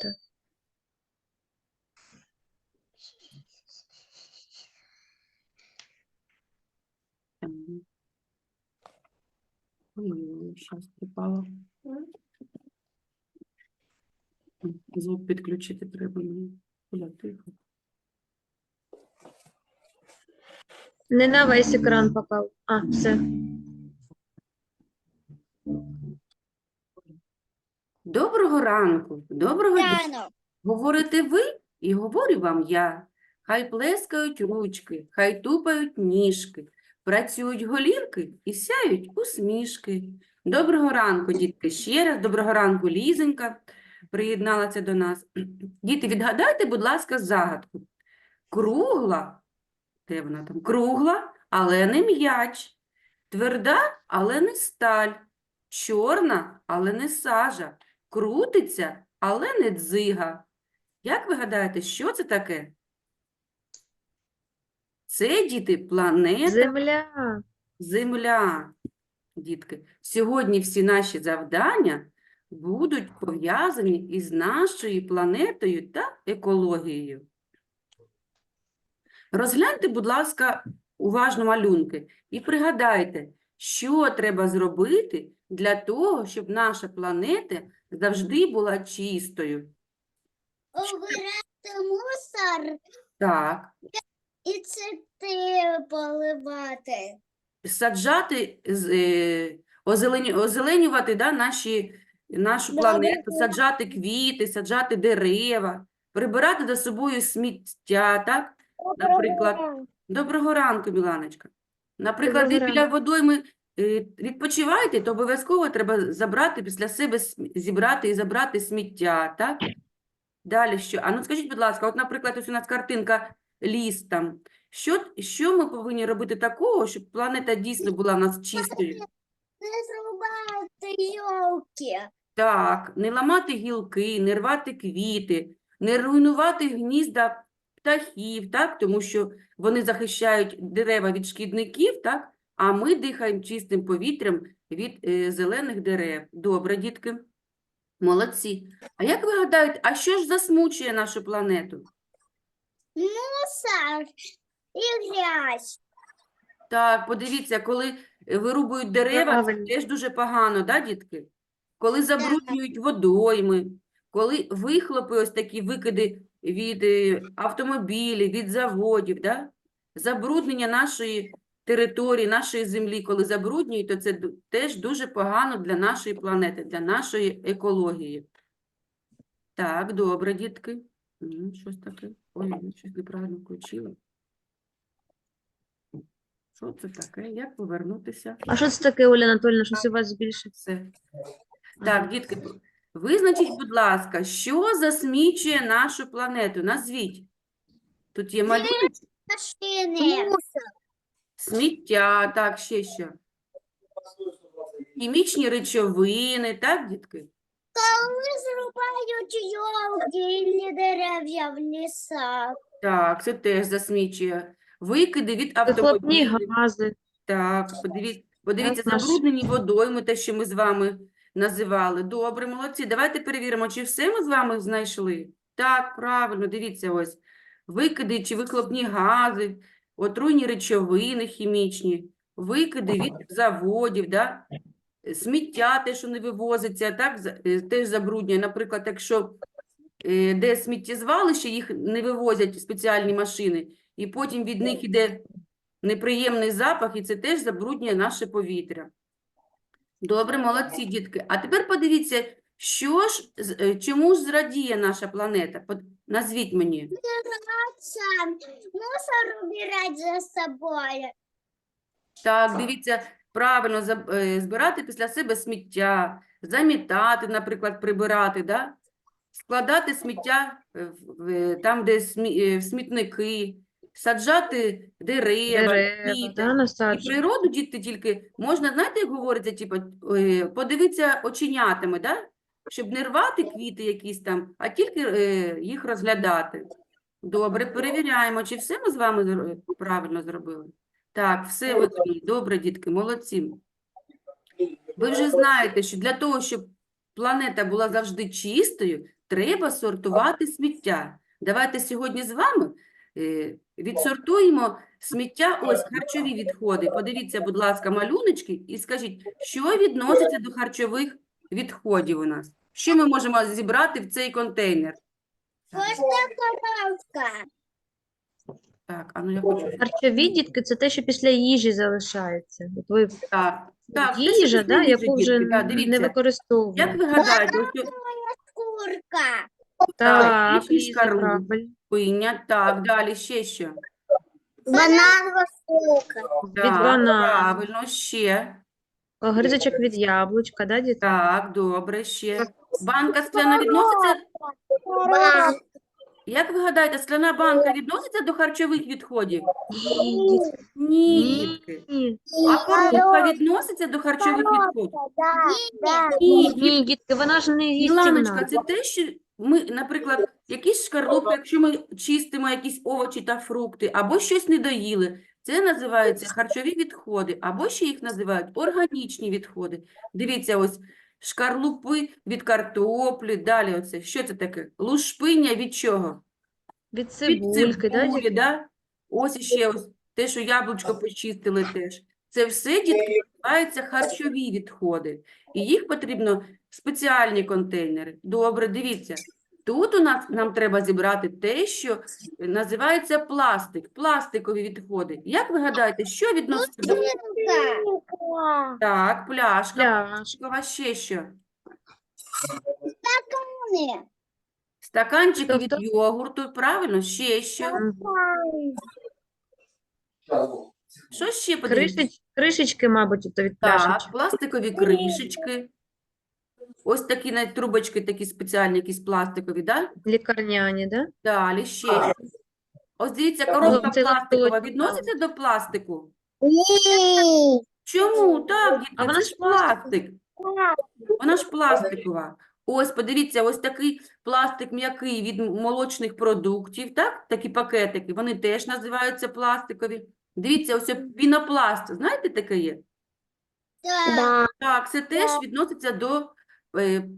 Так. Ой, припало. Звук підключити треба мені. Оля, тихо. Не на весь екран поки. А, все. Доброго ранку, доброго дня. Говорите ви і говорю вам я. Хай плескають ручки, хай тупають ніжки, працюють голівки і сяють усмішки. Доброго ранку, дітки, ще раз. Доброго ранку, Лізонька приєдналася до нас. Діти, відгадайте, будь ласка, загадку. Кругла, де вона там? Кругла, але не м'яч. Тверда, але не сталь. Чорна, але не сажа. Крутиться, але не дзига. Як ви гадаєте, що це таке? Це, діти, планета Земля. Земля. Дітки, сьогодні всі наші завдання будуть пов'язані із нашою планетою та екологією. Розгляньте, будь ласка, уважно малюнки і пригадайте, що треба зробити для того, щоб наша планета завжди була чистою. Убирати мусор Так, і цвіти поливати. саджати, з- е, озелені- озеленювати да, наші, нашу Да, планету, да. саджати квіти, саджати дерева, прибирати за собою сміття, так? Наприклад, Доброго ранку, Міланочка. Наприклад, Доброго біля водойми відпочиваєте, то обов'язково треба забрати після себе, зібрати і забрати сміття, так? Далі що? А ну скажіть, будь ласка, от, наприклад, ось у нас картинка ліс там. Що, що ми повинні робити такого, щоб планета дійсно була в нас чистою? Не зрубати йолки. Так, не ламати гілки, не рвати квіти, не руйнувати гнізда птахів, так, тому що вони захищають дерева від шкідників, так, а ми дихаємо чистим повітрям від е, зелених дерев. Добре, дітки. Молодці. А як ви гадаєте, а що ж засмучує нашу планету? Мусор і грязь. Так, подивіться, коли е, вирубують дерева, це теж дуже погано, да, дітки? Коли забруднюють водойми, коли вихлопи, ось такі викиди від е, автомобілів, від заводів, да? Забруднення нашої території, нашої землі, коли забруднюють, то це теж дуже погано для нашої планети, для нашої екології. Так, добре, дітки. Щось таке. Ой, я щось неправильно включила. Що це таке? Як повернутися? А що це таке, Оля Анатольовна, щось у вас більше? Так, дітки, визначіть, будь ласка, що засмічує нашу планету? Назвіть. Тут є малюнок. Машини. Сміття, так, ще що? Хімічні речовини, так, дітки? Коли зрубають йолки і дерев'я в лісах. Так, це теж засмічує. Викиди від Вихлопні автомобілів. гази. Так, подивіться, подивіться, наш- забруднені водойми, те, що ми з вами називали. Добре, молодці. Давайте перевіримо, чи все ми з вами знайшли. Так, правильно, дивіться ось. Викиди чи вихлопні гази, отруйні речовини хімічні, викиди від заводів, да? сміття, те, що не вивозиться, так, е, теж забруднює. Наприклад, якщо е, де сміттєзвалище, їх не вивозять спеціальні машини, і потім від них іде неприємний запах, і це теж забруднює наше повітря. Добре, молодці, дітки. А тепер подивіться, що ж, е, чому ж зрадіє наша планета? Назвіть мені. Сам мусор убирать за собою. Так, дивіться, правильно е, збирати після себе сміття, замітати, наприклад, прибирати, да? складати сміття е, в- в- там, де смі- е, в смітники, саджати дерева, Дерева, квіти. да, І природу діти тільки можна, знаєте, як говориться, типу, е, подивитися оченятами, да? Щоб не рвати квіти якісь там, а тільки е, їх розглядати. Добре, перевіряємо, чи все ми з вами правильно зробили. Так, все виконали. Добре, дітки, молодці. Ви вже знаєте, що для того, щоб планета була завжди чистою, треба сортувати сміття. Давайте сьогодні з вами е, відсортуємо сміття, ось харчові відходи. Подивіться, будь ласка, малюночки і скажіть, що відноситься до харчових відходів у нас? Що ми можемо зібрати в цей контейнер? Просто коровка. Так, а ну я хочу. Харчові дітки це те, що після їжі залишається. От ви Так, так, те, що їжа, да, після яку вже дітки, да, не дивіться. Як ви гадаєте, ось цю Курка. Так, Ліза, правильно. пиня, так, далі ще що? Бананова штука. Так, банану. правильно, ще. Огризочок від яблучка, да, діти? Так, добре, ще. Банка скляна відноситься, як ви гадаєте, скляна банка відноситься до харчових відходів? Ні. Ні, Ні. дітки. Ні, А коробка відноситься до харчових відходів? Ні, ні, дітки, вона ж не Міланочка, їстівна. це те, що ми, наприклад, якісь шкарлупки, якщо ми чистимо якісь овочі та фрукти, або щось не доїли, це називаються харчові відходи, або ще їх називають органічні відходи. Дивіться, ось шкарлупи від картоплі, далі оце. Що це таке? Лушпиння від чого? Від цибульки, да, цибулі, да? Ось іще ось те, що яблучко почистили теж. Це все, дітки, називаються харчові відходи. І їх потрібно спеціальні контейнери. Добре, дивіться. Тут у нас нам треба зібрати те, що називається пластик, пластикові відходи. Як ви гадаєте, що відноситься до так, пляшка, Пляшка. пластикова, ще що? Ні. Стаканчики від Тобто- йогурту, правильно? Ще що? Що ще? Кришеч, кришечки, мабуть, ото від Так, пластикові кришечки. Ось такі навіть трубочки, такі спеціальні, якісь пластикові, да? Лікарняні, да? Далі ще. щось. Ось дивіться, коробка це пластикова відноситься до пластику? Ні. Чому? Так, дітки, А вона це ж ж пластик. Вона ж пластикова. Ось, подивіться, ось такий пластик м'який від молочних продуктів, так? Такі пакетики, вони теж називаються пластикові. Дивіться, ось пінопласт, знаєте, таке є? Да. Так, це теж відноситься до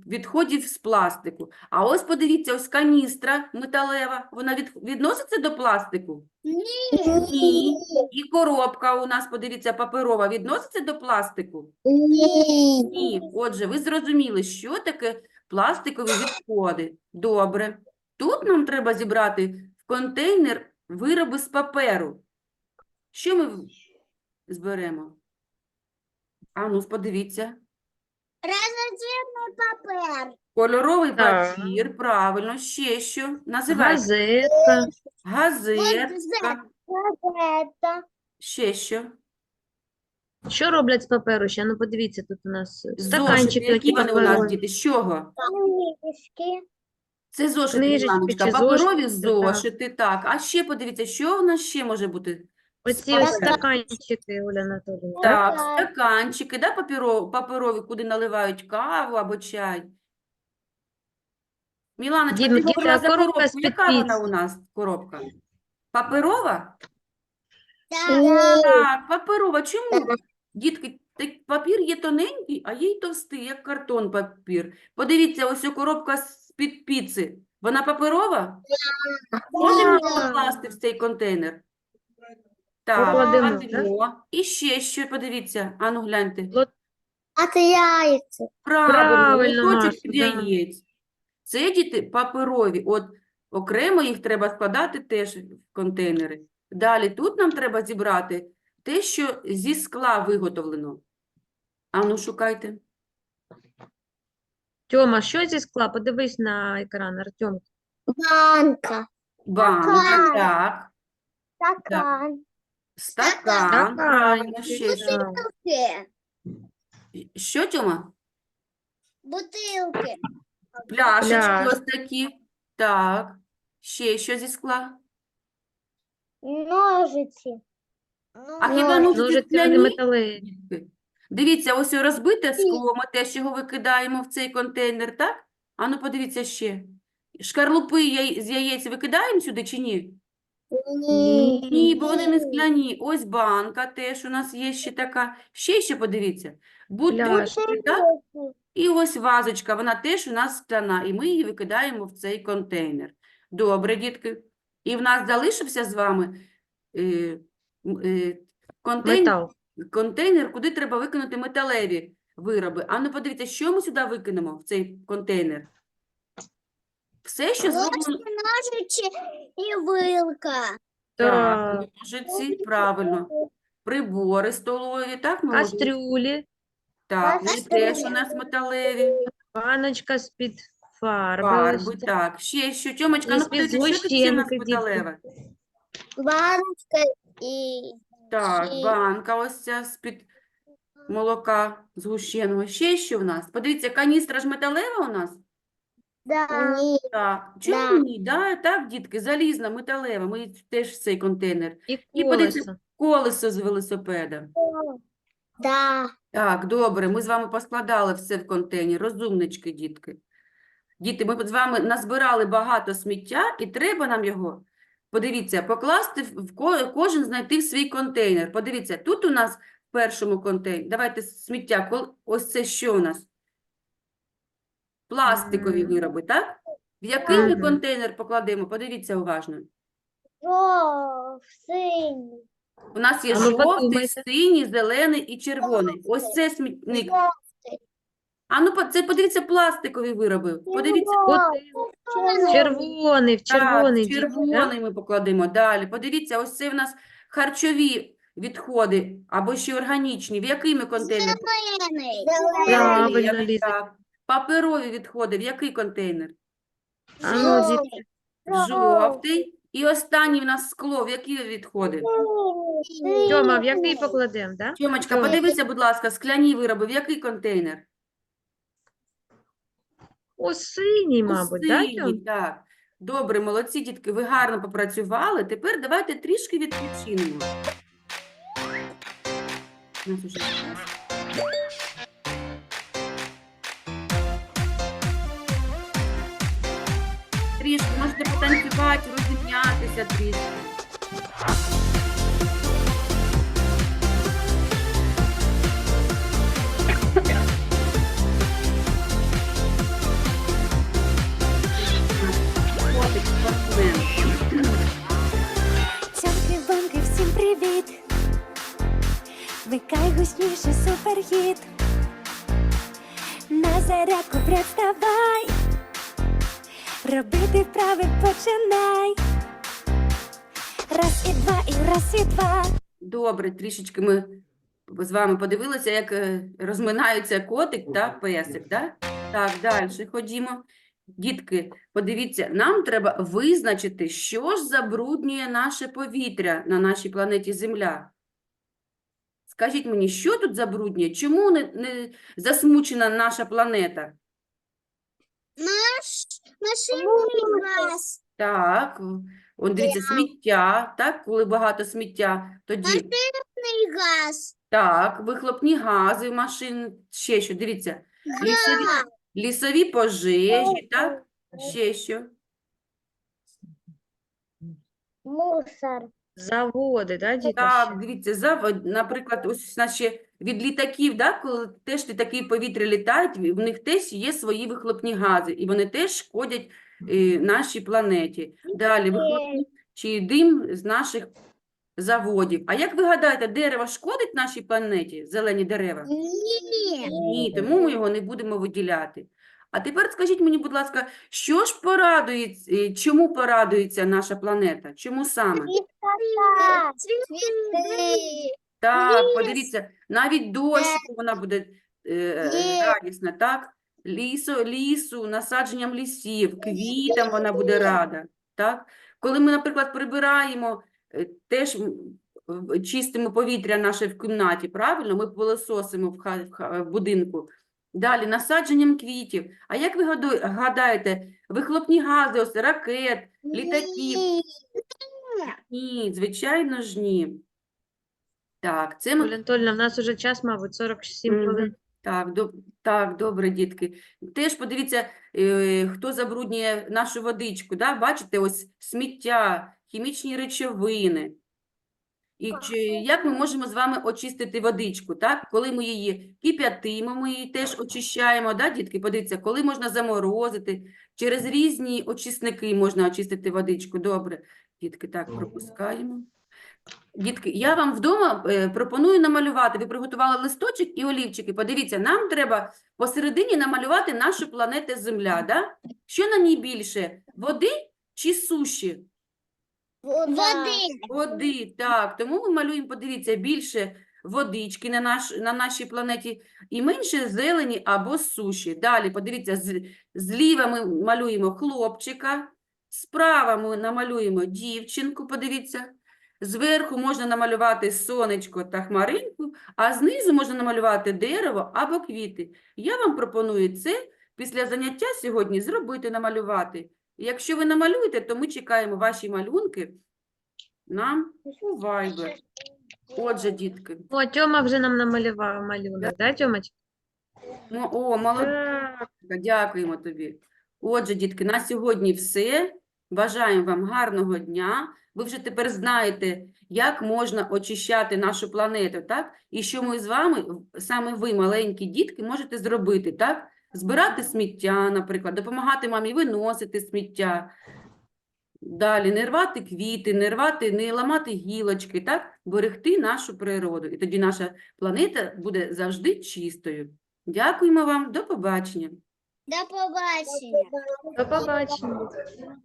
відходів з пластику. А ось подивіться, ось каністра металева, вона від, відноситься до пластику? Ні. І коробка у нас, подивіться, паперова, відноситься до пластику? Ні. Ні. Отже, ви зрозуміли, що таке пластикові відходи. Добре. Тут нам треба зібрати в контейнер вироби з паперу. Що ми зберемо? А ну, подивіться. Разноцветный папер. Кольоровий Так. папір, правильно, ще що? Називайте. Газетка. Газетка, это. ще що? Що роблять з паперу ще? Ну, подивіться, тут у нас Зошити, стаканчики, які вони у нас, паперові. діти? З чого? Книжки. Це зошити, Книжечки Міланочка, чи паперові зошити, так. зошити, так. А ще подивіться, що у нас ще може бути? Оці ось стаканчики, Оля Анатоліївна. Так, Так. стаканчики, да, паперові, куди наливають каву або чай. Міланочка, ти діти, говорила а за коробка коробку. з-під Яка вона у нас коробка? Паперова? Так, паперова. Чому? Дітки, так папір є тоненький, а є й товстий, як картон папір. Подивіться, ось ця коробка з-під піци. Вона паперова? Можемо її покласти в цей контейнер? Так, Покладемо, кладемо. І ще що, подивіться. Ану, гляньте. От яйца. Правильно, Правильно, Маша, від да. яєць. Це діти паперові. От окремо їх треба складати теж в контейнери. Далі тут нам треба зібрати те, що зі скла виготовлено. Ану, шукайте. Тьома, що зі скла? Подивись на екран, Артем. Банка. Банка, Стакан. так. Стакан. Стакан, Стакан. правильно, ще що. Тьома? Бутылки. Пляшечки Пляшки. ось такі. Так. Ще що зі скла? Ножиці. А хіба ножиці Ножиці вони скляні? металеві. Дивіться, ось розбите скло, ми те, що його викидаємо в цей контейнер, так? Ану, подивіться ще. Шкарлупи яй- з яєць викидаємо сюди чи ні? Ні. Ні, бо вони не скляні. Ось банка теж у нас є ще така. Ще ще подивіться. Бутилки, так? І ось вазочка, вона теж у нас скляна, і ми її викидаємо в цей контейнер. Добре, дітки. І в нас залишився з вами е, е, контейнер, Метал. контейнер, куди треба викинути металеві вироби. А ну подивіться, що ми сюди викинемо в цей контейнер? Все, що зроблено. Ножичі і вилка. Так, Так. ножиці, правильно. Прибори столові, так, ми можемо? Кастрюлі, Так, вони теж у нас металеві. баночка з-під фарби. Фарби, ось так. Ще що? Тьомочка, ну подивіться, що тут ще у нас дітки. металеве? Баночка і Так, Ще- банка ось ця з-під молока згущеного. Ще що в нас? Подивіться, каністра ж металева у нас? Да. Ні. Так. Чому Да. ні? Да, так, дітки, залізна, металева. Ми теж в цей контейнер. І І подивіться, колесо. Колесо з велосипеда. Да. Так, добре, ми з вами поскладали все в контейнер. Розумнички, дітки. Діти, ми з вами назбирали багато сміття, і треба нам його, подивіться, покласти в в ко- кожен знайти в свій контейнер. Подивіться, тут у нас в першому контейнері, давайте сміття, кол- ось це що у нас? Пластикові вироби, так? В який ми контейнер покладемо? Подивіться уважно. Жов, синій. У нас є А ну, жовтий, подумайте. синій, зелений і червоний. Ось це смітник. А ну, по- це подивіться пластикові вироби. Подивіться. Бутилка. Червоний, в червоний. Так, червоний ми покладемо далі. Подивіться, ось це в нас харчові відходи або ще органічні. В який ми контейнер? Зелений. Правильно, Ліза. так. Паперові відходи, в який контейнер? Жовтий. І останній в нас скло, в які відходи? Тьома, в який покладемо, да? Тьомочка, Тьома. подивися, будь ласка, скляні вироби, в який контейнер? У синій, У мабуть, да, синій, Тьом? так. Добре, молодці, дітки, ви гарно попрацювали. Тепер давайте трішки відпочинемо. У нас уже час. Можете потанцювати, розім'ятися трішки. Котик, спортсмен. Всім привіт! Вмикай гучніше суперхіт. На зарядку представай. Робити вправи починай. Раз і два, і раз і два. Добре, трішечки ми з вами подивилися, як е, розминаються котик та песик, да? Так, далі ходімо. Дітки, подивіться, нам треба визначити, що ж забруднює наше повітря на нашій планеті Земля. Скажіть мені, що тут забруднює? Чому не, не засмучена наша планета? Наш машинний газ. Так, он дивіться, сміття, так, коли багато сміття, тоді Машинний газ. Так, вихлопні гази машин, ще що, дивіться, лісові, Газ. лісові пожежі, так? Ще що? Мусор. Заводи, да, діти? Так, дивіться, завод, наприклад, ось ще від літаків, да, коли теж літаки в повітря літають, в них теж є свої вихлопні гази, і вони теж шкодять е, нашій планеті. Далі, вихлопні чи дим з наших заводів. А як ви гадаєте, дерево шкодить нашій планеті, зелені дерева? Ні. Ні, тому ми його не будемо виділяти. А тепер скажіть мені, будь ласка, що ж порадується, е, чому порадується наша планета? Чому саме? Так, подивіться, навіть дощику вона буде е, радісна, так? Лісу, лісу, насадженням лісів, квітам вона буде рада, так? Коли ми, наприклад, прибираємо, е, теж чистимо повітря наше в кімнаті, правильно? Ми пилососимо в, ха- в ха- в будинку. Далі, насадженням квітів. А як ви гадаєте, вихлопні гази, ось ракет, літаків? Ні. Ні, звичайно ж ні. Так, це ми Оля в нас уже час, мабуть, 47 Мгм. хвилин. Так, доб... так, добре, дітки. Теж подивіться, е, хто забруднює нашу водичку. Да? Бачите, ось сміття, хімічні речовини. І чи, як ми можемо з вами очистити водичку, так? Коли ми її кип'ятимо, ми її теж очищаємо, да, дітки? Подивіться, коли можна заморозити, через різні очисники можна очистити водичку. Добре, дітки, так, пропускаємо. Дітки, я вам вдома е, пропоную намалювати. Ви приготували листочок і олівчики. Подивіться, нам треба посередині намалювати нашу планету Земля, да? Що на ній більше? Води чи суші? Воды. Води, так. Тому ми малюємо, подивіться, більше водички на, наш, на нашій планеті і менше зелені або суші. Далі, подивіться, з, зліва ми малюємо хлопчика, справа ми намалюємо дівчинку, подивіться. Зверху можна намалювати сонечко та хмаринку, а знизу можна намалювати дерево або квіти. Я вам пропоную це після заняття сьогодні зробити, намалювати. Якщо ви намалюєте, то ми чекаємо ваші малюнки нам у Viber. Отже, дітки. О, Тьома вже нам намалював малюнок, да, Тьомочка? Мо- О, молодець, дякуємо тобі. Отже, дітки, на сьогодні все. Бажаємо вам гарного дня. Ви вже тепер знаєте, як можна очищати нашу планету, так? І що ми з вами, саме ви, маленькі дітки, можете зробити, так? Збирати сміття, наприклад, допомагати мамі виносити сміття. Далі не рвати квіти, не рвати, не ламати гілочки, так? Берегти нашу природу. І тоді наша планета буде завжди чистою. Дякуємо вам, до побачення. До побачення. До побачення.